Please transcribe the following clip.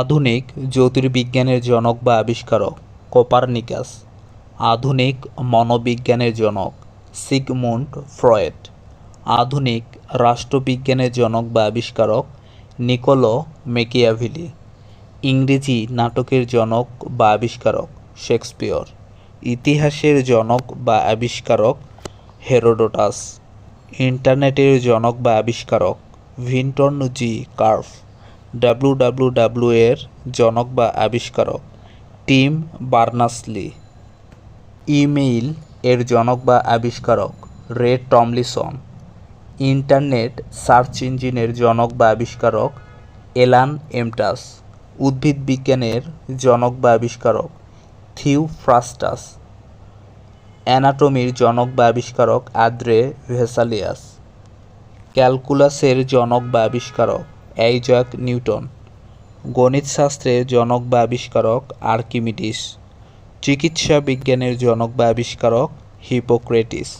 আধুনিক জ্যোতির্বিজ্ঞানের জনক বা আবিষ্কারক কোপারনিকাস, আধুনিক মনোবিজ্ঞানের জনক সিগমুন্ড ফ্রয়েড, আধুনিক রাষ্ট্রবিজ্ঞানের জনক বা আবিষ্কারক নিকোলো মেকিয়াভিলি, ইংরেজি নাটকের জনক বা আবিষ্কারক শেক্সপিয়র, ইতিহাসের জনক বা আবিষ্কারক হেরোডোটাস, ইন্টারনেটের জনক বা আবিষ্কারক ভিন্টন জি কার্ভ ডাব্লু এর জনক বা আবিষ্কারক টিম বার্নার্স-লি ইমেইল এর জনক বা আবিষ্কারক রে টমলিসন। ইন্টারনেট সার্চ ইঞ্জিনের জনক বা আবিষ্কারক এলান এমটাস। উদ্ভিদ বিজ্ঞানের জনক বা আবিষ্কারক থিওফ্রাস্টাস অ্যানাটমির জনক বা আবিষ্কারক আদ্রে ভেসালিয়াস। ক্যালকুলাসের জনক বা আবিষ্কারক আইজ্যাক নিউটন গণিতশাস্ত্রের জনক বা আবিষ্কারক আর্কিমিডিস চিকিৎসা বিজ্ঞানের জনক বা আবিষ্কারক হিপোক্রেটিস।